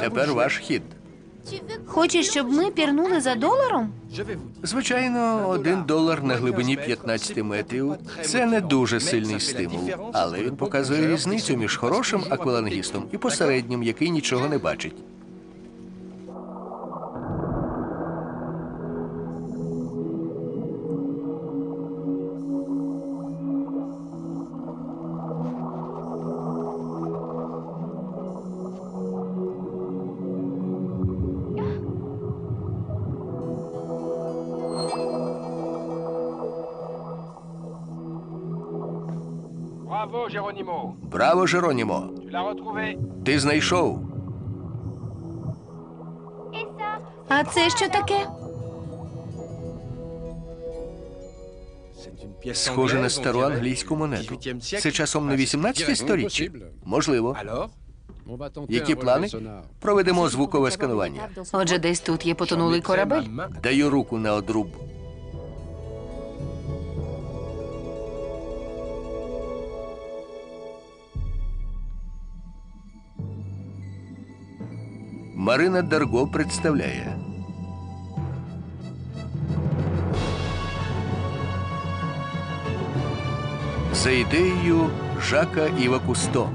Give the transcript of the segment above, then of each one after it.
Тепер ваш хід. Хочеш, щоб ми пірнули за доларом? Звичайно, один долар на глибині 15 метрів це не дуже сильний стимул, але він показує різницю між хорошим аквалангістом і посереднім, який нічого не бачить. Браво, Жеронімо! L'as retrouvé. Ти знайшов. А це що таке? Схоже на стару англійську монету. Це часом не 18 сторіччя? Можливо. Які плани? Проведемо звукове сканування. Отже, десь тут є потонулий корабель. Даю руку на одруб. Марина Дарго представляє. За ідеєю Жака Іва Кусто.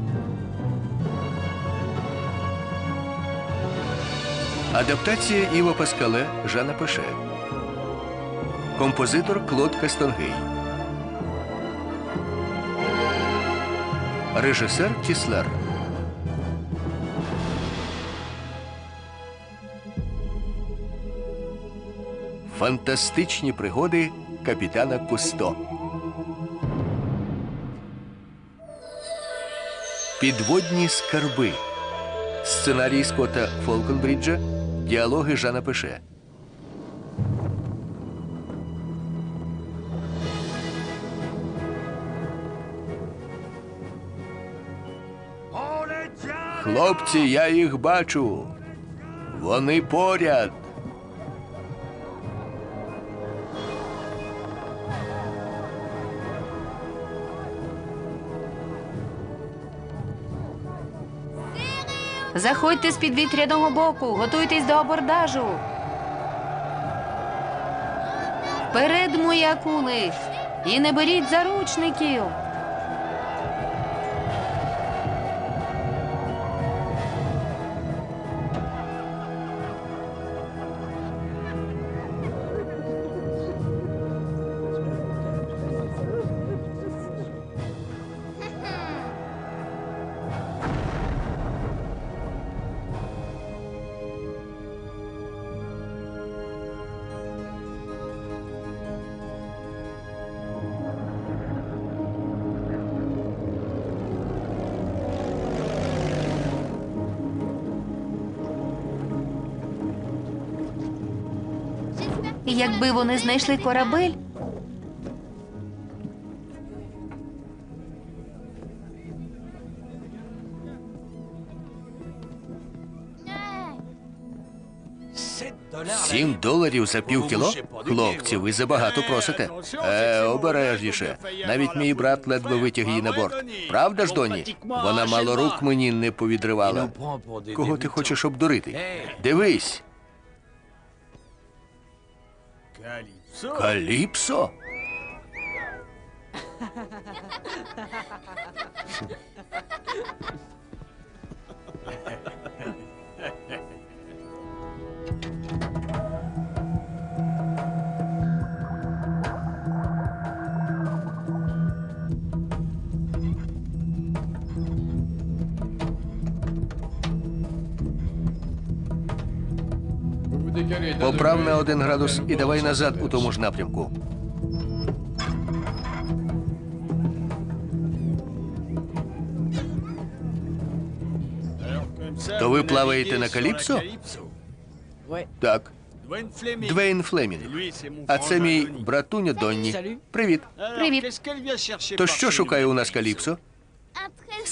Адаптація Іва Паскале Жана Пеше. Композитор Клод Кастонгей. Режисер Тіслер. Фантастичні пригоди капітана Кусто. Підводні скарби. Сценарій Скотта Фолкенбріджа. Діалоги Жана Пеше. Хлопці, я їх бачу. Вони поряд. Заходьте з підвітряного боку, готуйтесь до абордажу. Вперед, мої акули! І не беріть заручників. Якби вони знайшли корабель, Сім доларів за пів кіло? Хлопці, ви забагато просите. Е, обережніше. Навіть мій брат ледве витяг її на борт. Правда ж, Доні? Вона мало рук мені не повідривала. Кого ти хочеш обдурити? Дивись. Каліпсо? Поправ на один градус і давай назад у тому ж напрямку. То ви плаваєте на Каліпсо? Так. Двейн Флемінг. А це мій братуня Донні. Привіт. Привіт. То що шукає у нас Каліпсо?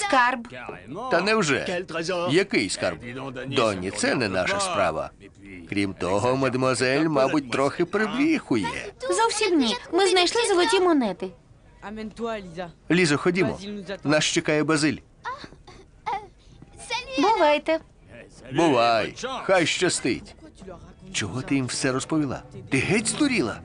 Скарб. Та невже? Який скарб? Донні, це не наша справа. Крім того, мадемуазель, мабуть, трохи прибріхує. Зовсім ні. Ми знайшли золоті монети. Лізо, ходімо. Нас чекає Базиль. Бувайте. Бувай, хай щастить. Чого ти їм все розповіла? Ти геть здуріла?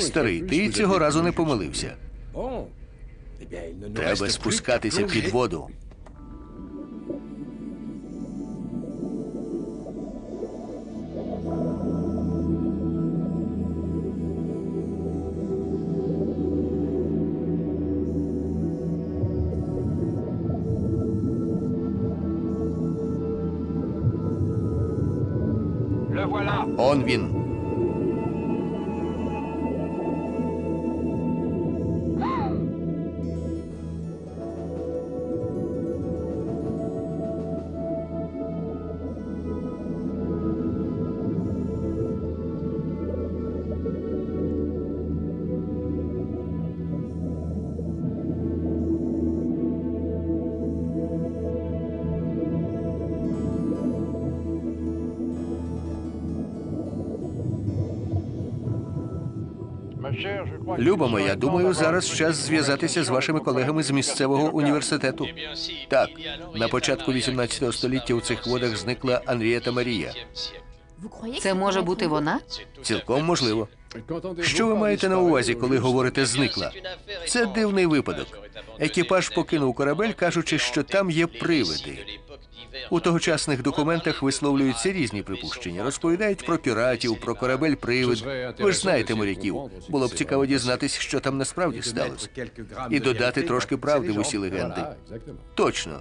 Старий, ти цього разу не помилився. Треба спускатися під воду. Он він. Люба моя, думаю, зараз час зв'язатися з вашими колегами з місцевого університету. Так, на початку 18 століття у цих водах зникла Анрієта Марія. Це може бути вона? Цілком можливо. Що ви маєте на увазі, коли говорите зникла? Це дивний випадок. Екіпаж покинув корабель, кажучи, що там є привиди. У тогочасних документах висловлюються різні припущення. Розповідають про піратів, про корабель привид. Ви ж знаєте моряків. Було б цікаво дізнатися, що там насправді сталося. І додати трошки правди в усі легенди. Точно.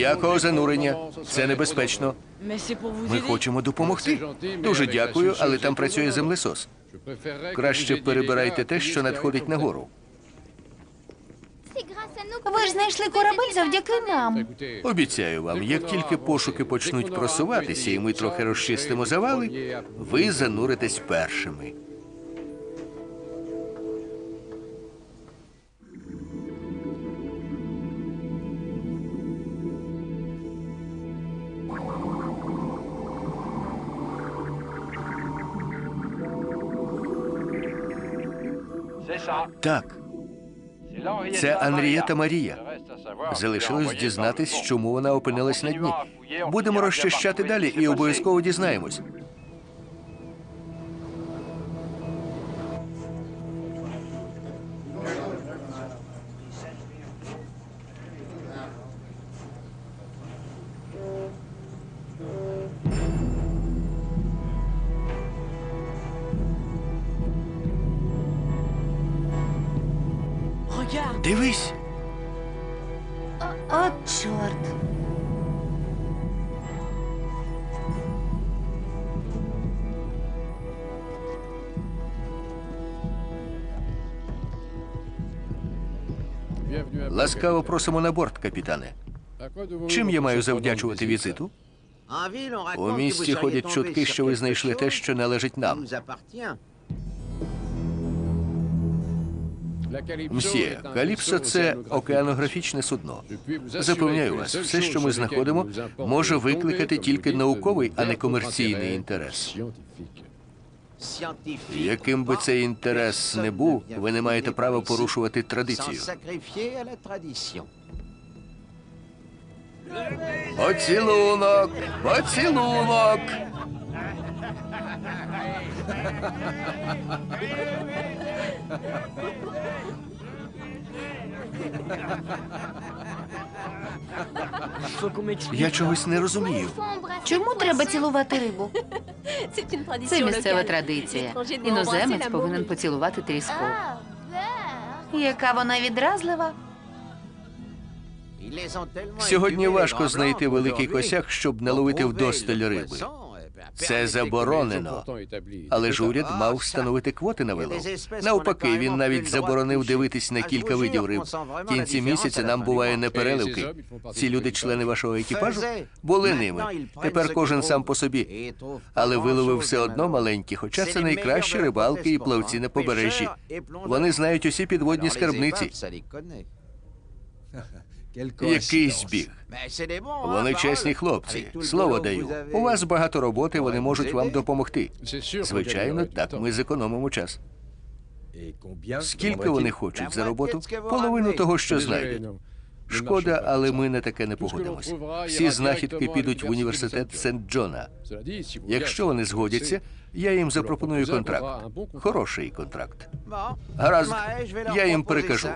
Ніякого занурення. Це небезпечно. Ми хочемо допомогти. Дуже дякую, але там працює землесос. Краще перебирайте те, що надходить нагору. Ви ж знайшли корабель завдяки нам. Обіцяю вам, як тільки пошуки почнуть просуватися, і ми трохи розчистимо завали, ви зануритесь першими. Так, це Анрієта. Марія. Залишилось дізнатись, чому вона опинилась на дні. Будемо розчищати далі і обов'язково дізнаємось. Дивись, От чорт. ласкаво просимо на борт, капітане. Чим я маю завдячувати візиту? У місті ходять чутки, що ви знайшли те, що належить нам. Мсьє, Каліпсо це океанографічне судно. Запевняю вас, все, що ми знаходимо, може викликати тільки науковий, а не комерційний інтерес. Яким би цей інтерес не був, ви не маєте права порушувати традицію. Поцілунок! Поцілунок! Я чогось не розумію. Чому треба цілувати рибу? Це місцева традиція. Іноземець повинен поцілувати тріску. Яка вона відразлива? Сьогодні важко знайти великий косяк, щоб наловити вдосталь риби. Це заборонено. Але ж уряд мав встановити квоти на вилов. Навпаки, він навіть заборонив дивитись на кілька видів риб. В кінці місяця нам буває непереливки. Ці люди, члени вашого екіпажу, були ними. Тепер кожен сам по собі. Але виловив все одно маленькі, хоча це найкращі рибалки і плавці на побережжі. Вони знають усі підводні скарбниці. Який збіг. Вони чесні хлопці. Слово даю. У вас багато роботи, вони можуть вам допомогти. Звичайно, так ми зекономимо час. Скільки вони хочуть за роботу? Половину того, що знайдуть. Шкода, але ми на таке не погодимось. Всі знахідки підуть в університет Сент-Джона. Якщо вони згодяться, я їм запропоную контракт. Хороший контракт. Гаразд, я їм перекажу.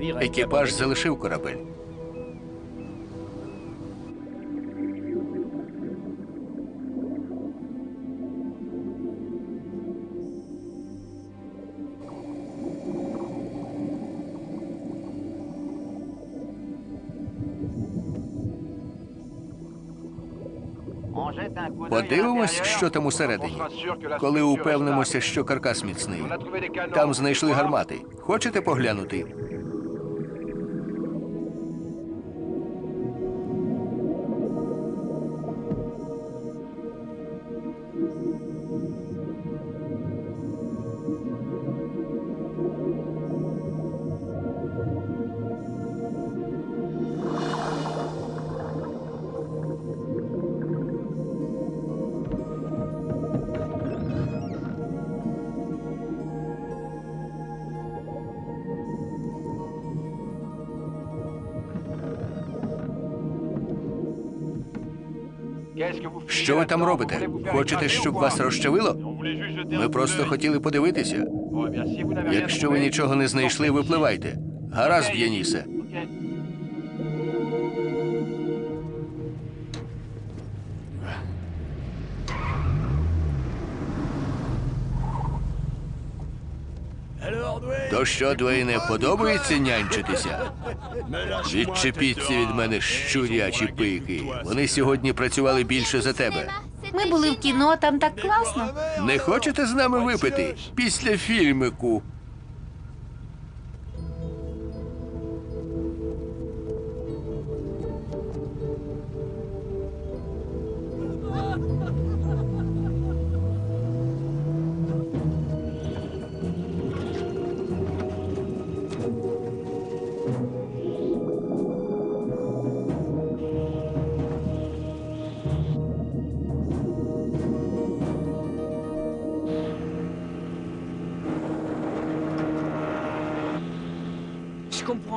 Екіпаж залишив корабель. Подивимось, що там усередині. Коли упевнимося, що каркас міцний. Там знайшли гармати. Хочете поглянути? Що ви там робите? Хочете, щоб вас розчавило? Ми просто хотіли подивитися. Якщо ви нічого не знайшли, випливайте. Гаразд, Єнісе. Що, Дуейне подобається нянчитися? Відчепіться від мене, щурячі пики. Вони сьогодні працювали більше за тебе. Ми були в кіно, там так класно. Не хочете з нами випити після фільмику?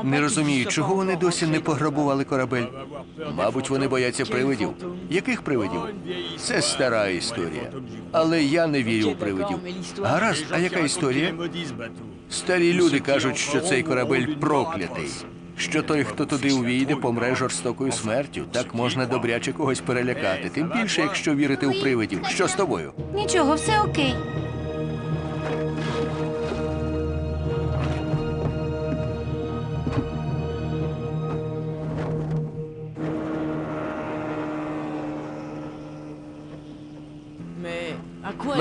Не розумію, чого вони досі не пограбували корабель. Мабуть, вони бояться привидів. Яких привидів? Це стара історія. Але я не вірю в привидів. Гаразд, а яка історія? Старі люди кажуть, що цей корабель проклятий. Що той, хто туди увійде, помре жорстокою смертю. Так можна добряче когось перелякати. Тим більше, якщо вірити в привидів. Що з тобою? Нічого, все окей.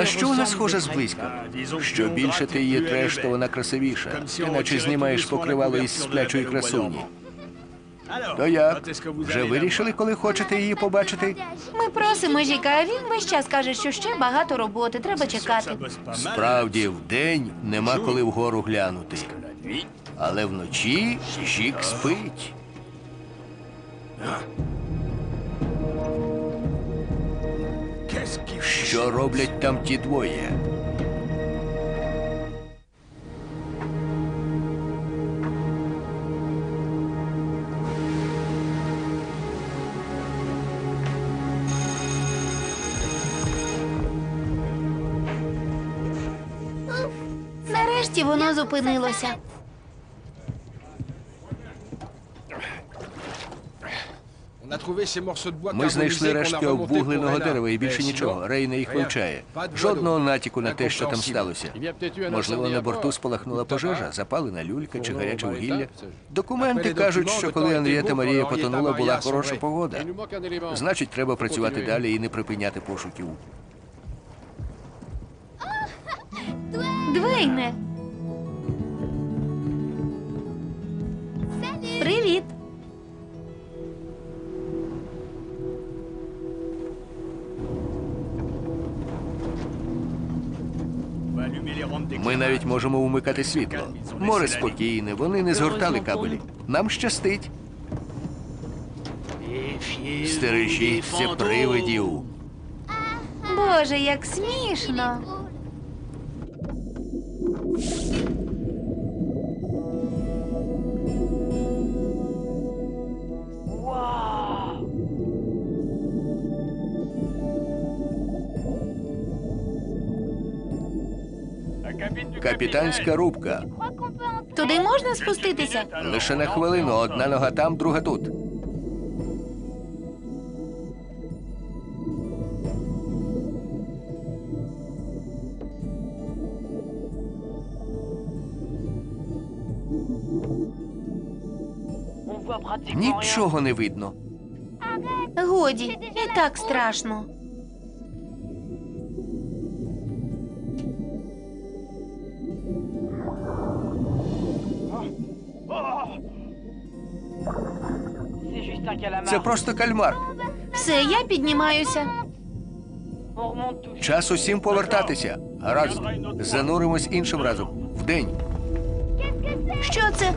Що вона схожа зблизька? Що більше ти її треш, то вона красивіша. Ти наче знімаєш покривало із сплячої красуні. То як? Вже вирішили, коли хочете її побачити? Ми просимо Жіка, а він весь час каже, що ще багато роботи, треба чекати. Справді, вдень нема коли вгору глянути. Але вночі жік спить. Що роблять там ті двоє? Нарешті воно зупинилося. Ми знайшли рештки обвугленого дерева і більше нічого. Рейна їх вивчає. Жодного натяку на те, що там сталося. Можливо, на борту спалахнула пожежа, запалена люлька чи гаряче вугілля. Документи кажуть, що коли Анрієта Марія потонула, була хороша погода. Значить, треба працювати далі і не припиняти пошуків. Двейне. Привіт. Ми навіть можемо умикати світло. Море спокійне, вони не згортали кабелі. Нам щастить. Стережіться привидів. Боже, як смішно. Капітанська рубка. Туди можна спуститися? Лише на хвилину. Одна нога там, друга тут. Нічого не видно. Годі, і так страшно. Це просто кальмар. Все, я піднімаюся. Час усім повертатися. Гаразд, зануримось іншим разом. Вдень. Що це?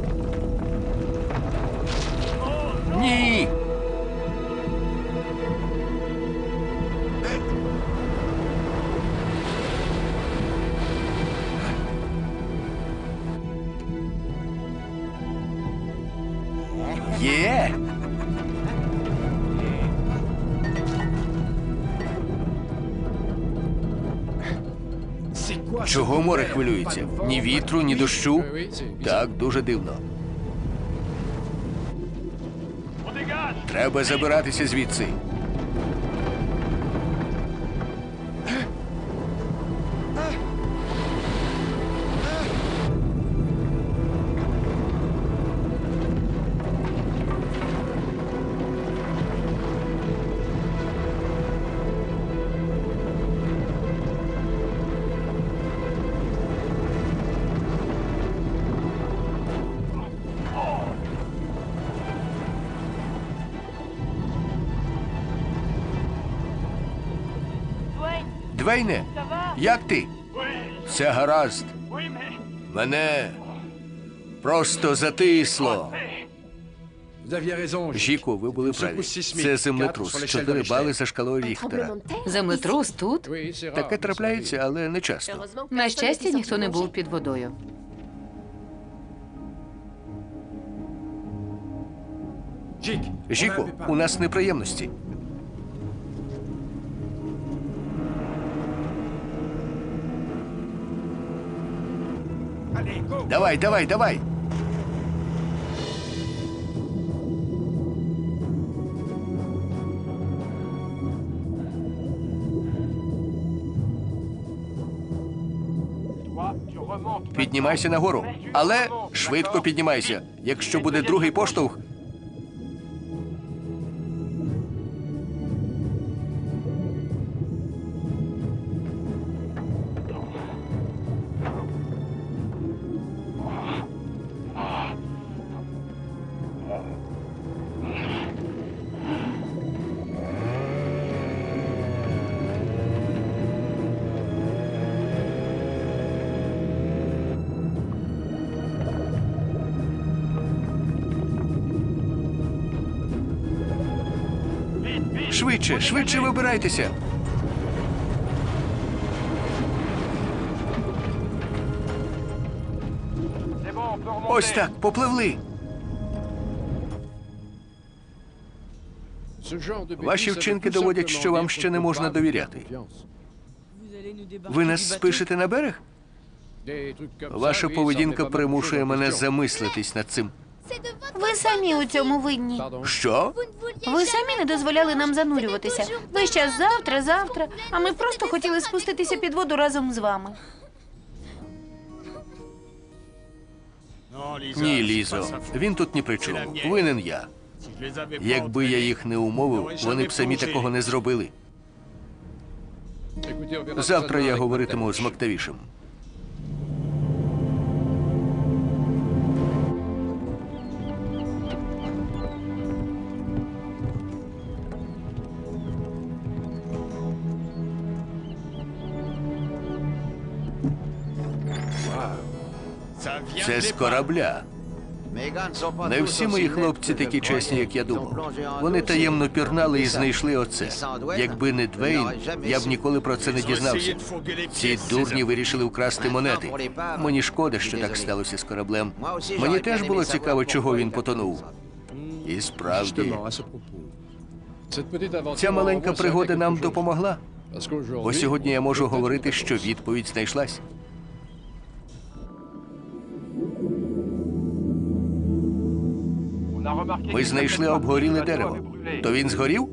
Ні. Чого море хвилюється? Ні вітру, ні дощу. Так, дуже дивно. Треба забиратися звідси. Двейне, як ти? Все гаразд. Мене просто затисло. Жіку, ви були праві. Це землетрус. Чотири бали за шкалою Ріхтера. Землетрус тут. Таке трапляється, але не часто. На щастя, ніхто не був під водою. Жіку, у нас неприємності. Давай, давай, давай. Піднімайся нагору. Але швидко піднімайся. Якщо буде другий поштовх. Швидше, швидше вибирайтеся. Ось так, попливли. Ваші вчинки доводять, що вам ще не можна довіряти. Ви нас спишете на берег? Ваша поведінка примушує мене замислитись над цим. Ви самі у цьому винні. Що? Ви самі не дозволяли нам занурюватися. Ви ще завтра, завтра, а ми просто хотіли спуститися під воду разом з вами. Ні, Лізо, він тут ні при чому. Винен я. Якби я їх не умовив, вони б самі такого не зробили. Завтра я говоритиму з Мактавішем. Це з корабля. Не всі мої хлопці такі чесні, як я думав. Вони таємно пірнали і знайшли оце. Якби не Двейн, я б ніколи про це не дізнався. Ці дурні вирішили вкрасти монети. Мені шкода, що так сталося з кораблем. Мені теж було цікаво, чого він потонув. І справді, ця маленька пригода нам допомогла. Бо сьогодні я можу говорити, що відповідь знайшлась. Ми знайшли обгоріле дерево. То він згорів?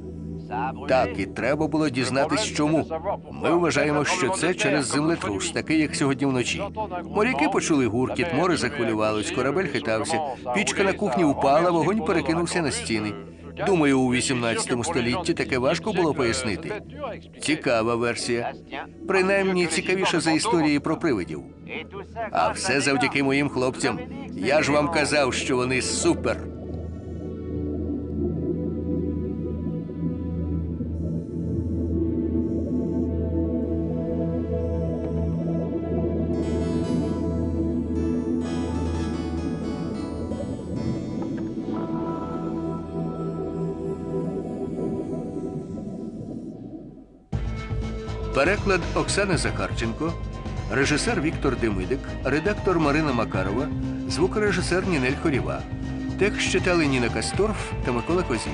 Так, і треба було дізнатись, чому. Ми вважаємо, що це через землетрус, такий, як сьогодні вночі. Моряки почули гуркіт, море захвилювалось, корабель хитався, пічка на кухні упала, вогонь перекинувся на стіни. Думаю, у 18 столітті таке важко було пояснити. Цікава версія. Принаймні цікавіша за історії про привидів. А все завдяки моїм хлопцям. Я ж вам казав, що вони супер. Переклад Оксана Захарченко, режисер Віктор Демидик, редактор Марина Макарова, звукорежисер Нінель Хорєва. Текст читали Ніна Касторф та Микола Козій.